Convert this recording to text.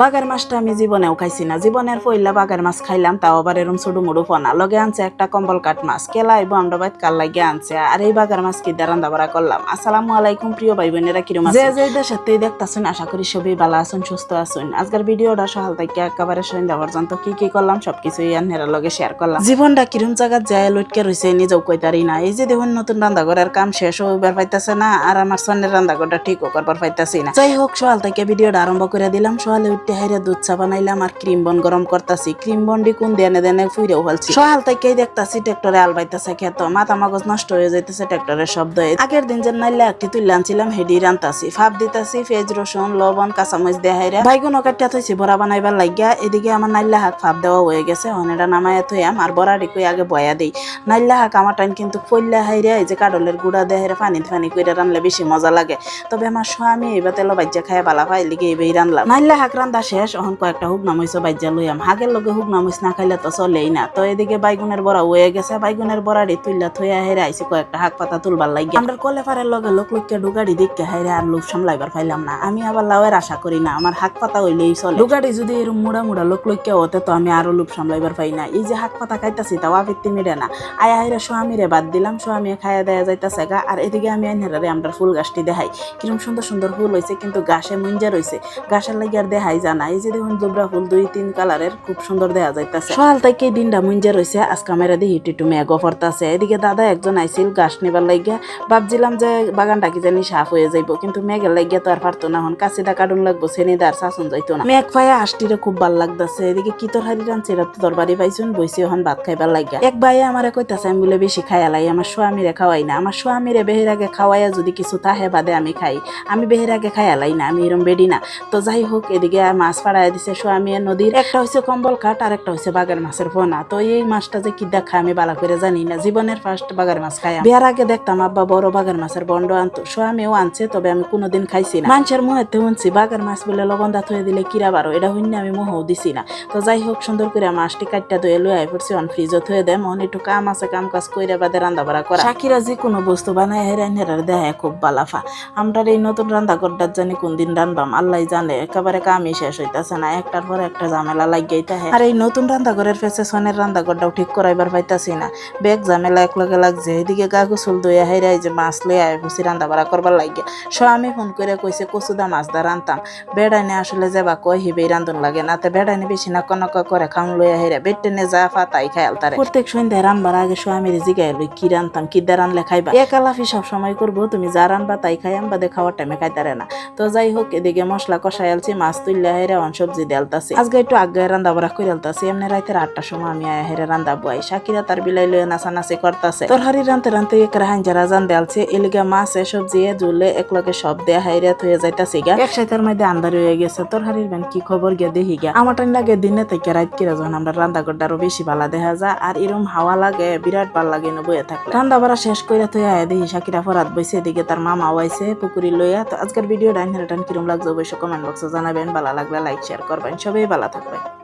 বাগার মাছটা আমি জীবনেও খাইছি না। জীবনের পইলা বাগার মাছ খাইলাম তাও আবার এরম ছোট মুড়ো ফনা লগে আনছে একটা কম্বল কাঠ মাছ কেলা এবং আমরা বাইত কাল লাগে আনছে। আর এই বাগার মাছ কি দিয়ে রান্না বাড়া করলাম? আসসালামু আলাইকুম প্রিয় ভাই বোনেরা কিরম আছেন? যে যে দেশের দেখতাছেন আশা করি সবই ভালো আছেন সুস্থ আছেন। আজকের ভিডিওটা সকাল থেকে একেবারে সন্ধ্যা পর্যন্ত কি কি করলাম সবকিছুই আন্হেরা লগে শেয়ার করলাম। জীবনটা কিরম জায়গা যায় লটকে রয়েছে নিজেও কইতারি না। এই যে দেখুন নতুন রান্নাঘরের কাম শেষ হইবার পাইতাছে না আর আমার সন্নের রান্নাঘরটা ঠিকও করবার পাইতাছি না। যাই হোক সকাল থেকে ভিডিওটা আরম্ভ করে দিলাম। সকালে উঠতে হাইরে দুধ চা বানাইলাম আর ক্রিম বন গরম করতাছি। ক্রিম বন্ডি কোন দেনে দেনে ফুইরেও ফেলছি। সকাল থেকেই দেখতাছি ট্রাক্টরে আল বাইতাছে খেত। মাথা মগজ নষ্ট হয়ে যাইতেছে ট্রাক্টরের শব্দ। আগের দিন যে নাইলে একটি তুলে আনছিলাম, হেডি রান্তাছি। ফাপ দিতাছি পেঁয়াজ রসুন, লবণ, কাঁচামরিচ দেয়া হাইরা বাইগুন কাটিয়া থইছি বড়া বানাইবার লাগিয়া এদিকে আমার নাইলা হাক ফাপ দেওয়া হয়ে গেছে অনেকটা নামায়া থইয়াম আর বড়াটি কই আগে বয়া দেই। নাইলা হাক আমার টাইম কিন্তু ফইল্লা হাইরা এই যে কাডলের গুড়া দেয়া হাইরা পানি ফানি কইরা রানলে বেশি মজা লাগে। তবে আমার স্বামী এবার তেল বাজ্যা খায়া বালা পাই লিগে এবেই রানলাম। নাইলা হাক রান্দা শেষ, অহন কয়েকটা হুক নামইছো বাজ্যা লইয়াম। হাগের লগে হুক নামইছ না খাইলে তো চলেই না। তো এদিকে বাইগুনের বড়া হয়ে গেছে, বাইগুনের বড়াটি তুইলা থইয়া হেরে আইসি কয়েকটা হাক পাতা তুলবার লাগিয়া আমরা কলে পারের লগে লোক লোককে ডুগাড়ি দেখতে হাইরে আর লোক সামলাইবার পাইলাম না। আমি আবার লাউয়ের আশা করি না, আমার হাক পাতা হইলেই চলে। ডুগাড়ি যদি এরম মুড়া মুড়া লোক লোককে হতে তো আমি আরও লোক সামলাইবার পাই না। এই যে হাক পাতা খাইতাছি তাও আপিত্তি মিলে না। আয়া হাইরে স্বামীরে বাদ দিলাম, স্বামী খাইয়া দেয়া যাইতাছে গা। আর এদিকে আমি আইনারে আমরা ফুল গাছটি দেখাই। কিরম সুন্দর সুন্দর ফুল হয়েছে কিন্তু গাছে মুঞ্জা রয়েছে গাছের লাগি আর জানা এই যে দেখুন জুবরা ফুল দুই তিন কালারের খুব সুন্দর দেখা যাইতাছে। সকাল থেকে দিনটা মুঞ্জা রয়েছে আজকে মেরা দিয়ে হিটু টু মেঘ পড়তাছে এদিকে দাদা একজন আইছিল গাছ নিবার লাগিয়া ভাবছিলাম যে বাগানটা কি জানি সাফ হয়ে যাইব কিন্তু মেঘের লাগিয়া তো আর পারতো না হন কাছে কাটুন লাগবো সেনিদার শাসন যাইতো না। মেঘ পায়া হাসটিরে খুব ভালো লাগতাছে। এদিকে কি তোর হারি রানছে এটা তো তরবারি পাইছুন বইসি হন ভাত খাইবার লাগিয়া এক ভাই আমার কইতাছে আমি বলে বেশি খাইয়ালাই আমার স্বামীরে খাওয়াই না। আমার স্বামীরে বেহের আগে খাওয়াইয়া যদি কিছু তাহে বাদে আমি খাই। আমি বেহের আগে খাইয়ালাই না আমি এরম বেডি না। তো যাই হোক এদিকে মাছ ফাড়াই দিছে স্বামী নদীর একটা হচ্ছে কম্বল কাঠ আর একটা হচ্ছে বাগার মাছের পোনা। তো এই মাছটা যে কি দেখা আমি বালা করে জানি না। জীবনের ফার্স্ট বাগার মাছ খাই বিয়ার আগে দেখতাম, আব্বা, বড় বাগের মাছের বন্ড আনতো। স্বামীও আনছে, তবে আমি কোনোদিন খাইছি না। মানুষের মুহেতে শুনছি বাগার মাছ বলে লবণ দাঁত হয়ে দিলে কিরা বারো? এটা হইনি আমি মোহও দিছি না। তো যাই হোক, সুন্দর করে মাছটি কাটটা ধুয়ে লুয়ে আই পড়ছি, অন ফ্রিজও থয়ে দেম অন একটু কাম আছে, কাম কাজ কইরা বাদে রান্না বাড়া করা। সাকিরা যে কোনো বস্তু বানায় হেরাই হেরার দেখায় খুব বালাফা। আমরা এই নতুন রান্না করডার জানি কোন দিন রানবাম আল্লাহ জানে। একেবারে কামই শেষ হইতাছে না। একটার পর একটা ঝামেলা লাগিয়েই তাহে আর এই নতুন রান্নাঘরের ফেসে সনের রান্নাঘরটাও ঠিক করাইবার পাইতাছি না। বেগ ঝামেলা এক লগে লাগছে। এদিকে গা গোসল দইয়া হেরাই যে মাছ লই আয় ভুসি রান্না বাড়া করবার লাগে স্বামী ফোন করে কইছে কচুদা মাছ দা রান্তাম। বেড়াইনে আসলে যাবা কই হিবেই রান্ধন লাগে না। তে বেড়াইনে বেশি না কনক করে খাম লইয়া হেরা বেটেনে যা ফাতাই খায়াল তারে। প্রত্যেক সন্ধ্যায় রানবার আগে স্বামীর জিগাই লই কি রান্তাম? কি দা রানলে খাইবা? এক আলাফি সব সময় করব তুমি যা রানবা তাই খাইয়াম বাদে খাওয়ার টাইমে খাইতারে না। তো যাই হোক এদিকে মশলা কষাই আলছি মাছ তুললে হেরে অন সবজি দেলতাছি। আজকে একটু আগে রান্দা বড়া করে আলতাছি এমনি রাইতের আটটার সময় আমি আয়া হেরে রান্দা সাকিরা তার বিলাই লয়ে নাচানাচি করতাছে। তরহারি রানতে রানতে এক রাহান যারা জান দেলছে এলিগা মাছে সবজি জুলে একলগে সব দেয়া হাইরে হয়ে যাইতাছে গা। এক সাইতের মধ্যে আন্দার হয়ে গেছে। তরহারির বেন কি খবর গিয়া দেখি গা। আমার টাইম লাগে দিনে থেকে রাত কিরা যখন আমরা রান্দা আরও বেশি ভালো দেখা যায়, আর এরম হাওয়া লাগে, বিরাট ভালো লাগে না বইয়ে থাকলে। রান্দা বড়া শেষ করে থয়ে আয় দেখি সাকিরা ফরাত বইছে, এদিকে তার মামা ওয়াইছে পুকুরি লইয়া। তো আজকের ভিডিও ডাইন হেরাটান কিরম লাগছে অবশ্যই কমেন্ট বক্সে জানাবেন ভালো লাগলে লাইক শেয়ার করবেন। সবাই ভালো থাকবেন।